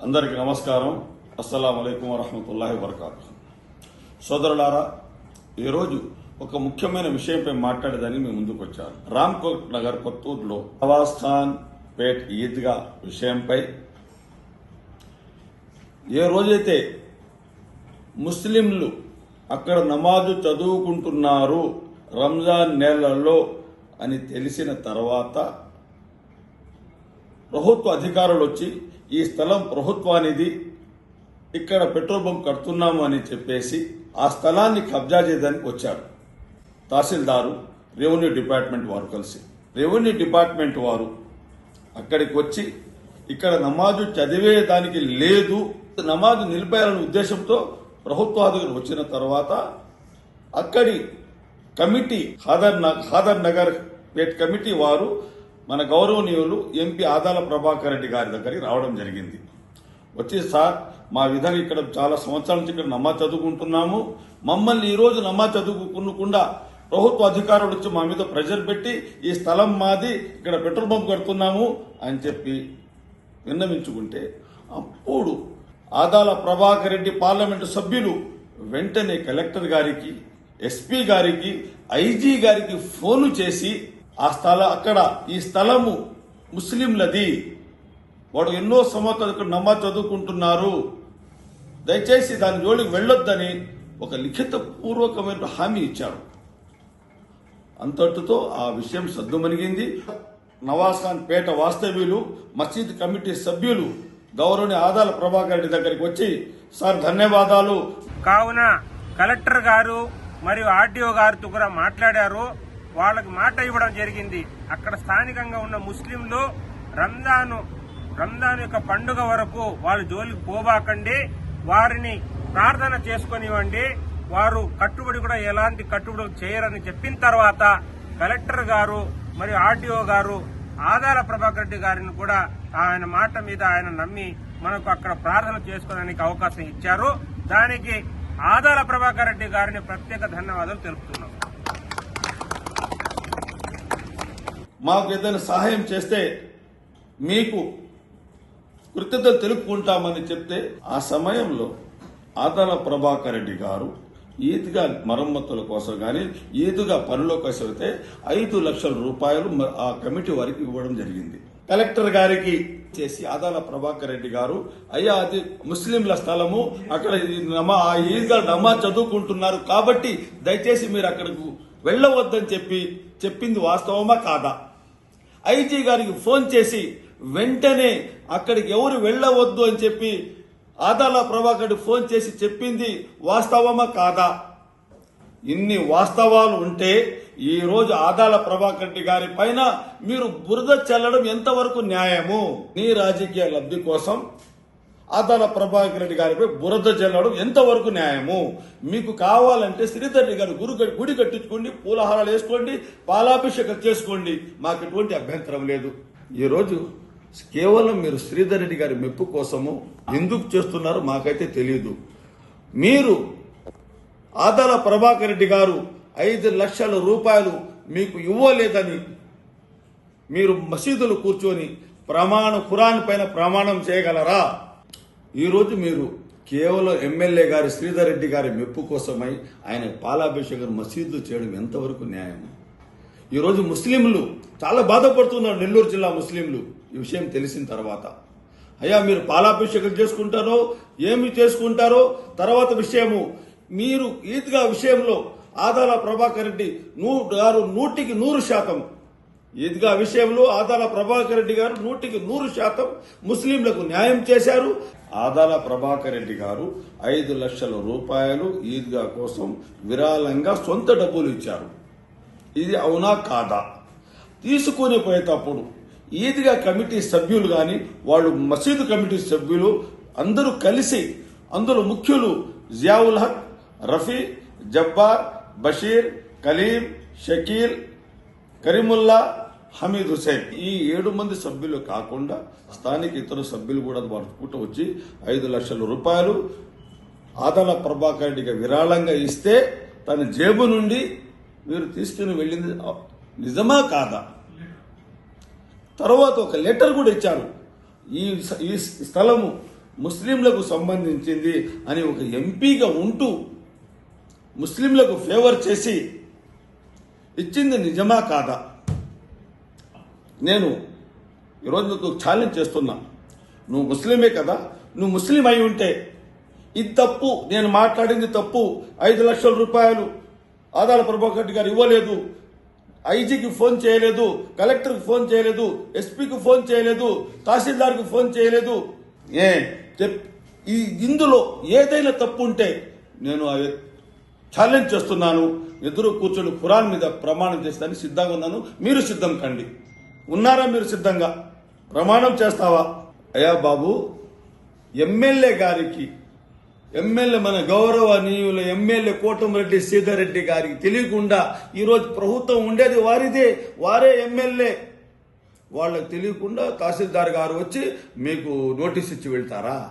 అందరికీ నమస్కారం. అస్సలం అయికం వరహమతుల్లాహి వరకాతు సోదరులారా ఈరోజు ఒక ముఖ్యమైన విషయంపై మాట్లాడేదానికి మేము ముందుకు వచ్చాను రామ్కోట్ నగర్ కొత్తూరులో నవాస్థాన్ ఖాన్ పేట్ ఈద్గా విషయంపై ఏ రోజైతే ముస్లింలు అక్కడ నమాజు చదువుకుంటున్నారు రంజాన్ నెలలో అని తెలిసిన తర్వాత ప్రభుత్వ అధికారులు వచ్చి ఈ స్థలం ప్రభుత్వానిది ఇక్కడ పెట్రోల్ బంక్ కడుతున్నాము అని చెప్పేసి ఆ స్థలాన్ని కబ్జా చేయడానికి వచ్చారు. తహసీల్దారు రెవెన్యూ డిపార్ట్మెంట్ వారు కలిసి. రెవెన్యూ డిపార్ట్మెంట్ వారు అక్కడికి వచ్చి ఇక్కడ నమాజు చదివేదానికి లేదు నమాజు నిలిపేయాలనే ఉద్దేశంతో ప్రభుత్వాధికారులు వచ్చిన తర్వాత అక్కడి కమిటీ ఖాదర్ హాదర్ ఖాదర్ నగర్ పేట్ కమిటీ వారు మన గౌరవనీయులు ఎంపీ ఆదాల ప్రభాకర్ రెడ్డి గారి దగ్గరికి రావడం జరిగింది. వచ్చి సార్ మా విధంగా ఇక్కడ చాలా సంవత్సరాల నుంచి ఇక్కడ నమ్మా చదువుకుంటున్నాము. మమ్మల్ని ఈరోజు నమ్మా చదువుకున్నకుండా చదువుకునకుండా ప్రభుత్వ అధికారులు వచ్చి మా మీద ప్రెజర్ పెట్టి ఈ స్థలం మాది ఇక్కడ పెట్రోల్ పంప్ కడుతున్నాము అని చెప్పి విన్నవించుకుంటే అప్పుడు ఆదాల ప్రభాకర్ రెడ్డి పార్లమెంటు సభ్యులు వెంటనే కలెక్టర్ గారికి ఎస్పీ గారికి ఐజీ గారికి ఫోను చేసి ఆ స్థల అక్కడ ఈ స్థలము ముస్లింలది. వాడు ఎన్నో సంవత్సరాలు ఇక్కడ నమాజ్ చదువుకుంటున్నారు. దయచేసి దాని జోలికి వెళ్ళొద్దని ఒక లిఖిత పూర్వకమైన హామీ ఇచ్చాడు. అంతటితో ఆ విషయం సద్దుమణిగింది. నవాజ్ ఖాన్ పేట వాస్తవ్యులు మసీద్ కమిటీ సభ్యులు గౌరవని ఆదాల ప్రభాకర్ రెడ్డి దగ్గరికి వచ్చి సార్ ధన్యవాదాలు. కావున కలెక్టర్ గారు మరియు ఆర్డీఓ గారితో కూడా మాట్లాడారు. వాళ్ళకు మాట ఇవ్వడం జరిగింది. అక్కడ స్థానికంగా ఉన్న ముస్లింలు రంజాను రంజాన్ యొక్క పండుగ వరకు వాళ్ళు జోలికి పోబాకండి వారిని ప్రార్థన చేసుకొనివ్వండి వారు కట్టుబడి కూడా ఎలాంటి కట్టుబడి చేయరని చెప్పిన తర్వాత కలెక్టర్ గారు మరియు ఆర్డీఓ గారు ఆదాల ప్రభాకర్ రెడ్డి గారిని కూడా ఆయన మాట మీద ఆయన నమ్మి మనకు అక్కడ ప్రార్థన చేసుకోవడానికి అవకాశం ఇచ్చారు. దానికి ఆదాల ప్రభాకర్ రెడ్డి గారిని ప్రత్యేక ధన్యవాదాలు తెలుపుతున్నాం. మాకు ఏదైనా సహాయం చేస్తే మీకు కృతజ్ఞతలు తెలుపుకుంటామని చెప్తే ఆ సమయంలో ఆదాల ప్రభాకర్ రెడ్డి గారు ఈతుగా మరమ్మతుల కోసం కానీ ఈదుగా పనుల కోసం అయితే ఐదు లక్షల రూపాయలు మ- ఆ కమిటీ వారికి ఇవ్వడం జరిగింది. కలెక్టర్ గారికి చేసి ఆదాల ప్రభాకర్ రెడ్డి గారు అయ్యా అది ముస్లింల స్థలము అక్కడ నమా ఆ ఈద్గా నమాజ్ చదువుకుంటున్నారు కాబట్టి దయచేసి మీరు అక్కడకు వెళ్ళవద్దని చెప్పి చెప్పింది వాస్తవమా కాదా? ఐజీ గారికి ఫోన్ చేసి వెంటనే అక్కడికి ఎవరు వెళ్ళవద్దు అని చెప్పి ఆదాల ప్రభాకర్ ఫోన్ చేసి చెప్పింది వాస్తవమా కాదా? ఇన్ని వాస్తవాలు ఉంటే ఈ రోజు ఆదాల ప్రభాకర్ గారి పైన మీరు బురద చల్లడం ఎంతవరకు న్యాయము? నీ రాజకీయ లబ్ధి కోసం ఆదాల ప్రభాకర్ రెడ్డి గారిపై బురద జల్లడం ఎంతవరకు న్యాయము? మీకు కావాలంటే శ్రీధర్ రెడ్డి గారు గురు గుడి కట్టించుకోండి పూలహారాలు వేసుకోండి పాలాభిషేకం చేసుకోండి. మాకు ఎటువంటి అభ్యంతరం లేదు. ఈరోజు కేవలం మీరు శ్రీధర్ రెడ్డి గారి మెప్పు కోసము ఎందుకు చేస్తున్నారో మాకైతే తెలియదు మీరు ఆదాల ప్రభాకర్ రెడ్డి గారు ఐదు లక్షల రూపాయలు మీకు ఇవ్వలేదని మీరు మసీదులు కూర్చొని ప్రమాణ ఖురాన్ పైన ప్రమాణం చేయగలరా? ఈరోజు మీరు కేవలం ఎమ్మెల్యే గారి శ్రీధర్ రెడ్డి గారి మెప్పు కోసమై ఆయన పాలాభిషేకం మసీదు చేయడం ఎంతవరకు న్యాయం ఈరోజు ముస్లింలు చాలా బాధపడుతున్నారు నెల్లూరు జిల్లా ముస్లింలు. ఈ విషయం తెలిసిన తర్వాత. అయ్యా మీరు పాలాభిషేకం చేసుకుంటారో ఏమి చేసుకుంటారో తర్వాత విషయము. మీరు ఈద్గా విషయంలో ఆదాల ప్రభాకర్ రెడ్డి నూ గారు నూటికి నూరు శాతం ఈద్గా విషయంలో ఆదాల ప్రభాకర్ రెడ్డి గారు నూటికి నూరు శాతం ముస్లింలకు న్యాయం చేశారు. ఆదాల ప్రభాకర్ రెడ్డి గారు ఐదు లక్షల రూపాయలు ఈద్గా కోసం విరాళంగా సొంత డబ్బులు ఇచ్చారు. ఇది అవునా కాదా? తీసుకొని పోయేటప్పుడు ఈద్గా కమిటీ సభ్యులు కానీ వాళ్ళు మసీదు కమిటీ సభ్యులు అందరూ కలిసి అందులో ముఖ్యులు జియావుల్ హక్ రఫీ జబ్బార్ బషీర్ కలీం షకీల్ కరీముల్లా హమీద్ హుసేన్ ఈ ఏడు మంది సభ్యులు కాకుండా స్థానిక ఇతర సభ్యులు కూడా వాడుకుంటూ వచ్చి ఐదు లక్షల రూపాయలు ఆదాల ప్రభాకర్ రెడ్డికి విరాళంగా ఇస్తే తన జేబు నుండి మీరు తీసుకుని వెళ్ళింది నిజమా కాదా? తర్వాత ఒక లెటర్ కూడా ఇచ్చారు. ఈ ఈ స్థలము ముస్లింలకు సంబంధించింది అని ఒక ఎంపీగా ఉంటూ ముస్లింలకు ఫేవర్ చేసి ఇచ్చింది నిజమా కాదా? నేను ఈరోజు నువ్వు ఛాలెంజ్ చేస్తున్నా. నువ్వు ముస్లిమే కదా నువ్వు ముస్లిం అయి ఉంటే ఇది తప్పు నేను మాట్లాడింది తప్పు ఐదు లక్షల రూపాయలు ఆదాల ప్రభాకర్ గారు ఇవ్వలేదు ఐజీకి ఫోన్ చేయలేదు కలెక్టర్కి ఫోన్ చేయలేదు ఎస్పీకి ఫోన్ చేయలేదు తహసీల్దార్కి ఫోన్ చేయలేదు. ఏ చెప్- ఈ ఇందులో ఏదైనా తప్పు ఉంటే నేను ఆ ఛాలెంజ్ చేస్తున్నాను. ఎదురు కూర్చొని ఖురాన్ మీద ప్రమాణం చేస్తాను సిద్ధంగా ఉన్నాను. మీరు సిద్ధం కండి. ఉన్నారా మీరు సిద్ధంగా? ప్రమాణం చేస్తావా? అయ్యా బాబు ఎమ్మెల్యే గారికి ఎమ్మెల్యే మన గౌరవనీయుల ఎమ్మెల్యే కోటమిరెడ్డి సీతారెడ్డి గారికి తెలియకుండా ఈరోజు ప్రభుత్వం ఉండేది వారిదే. వారే ఎమ్మెల్యే. వాళ్ళకి తెలియకుండా తహసీల్దార్ గారు వచ్చి మీకు నోటీస్ ఇచ్చి వెళ్తారా?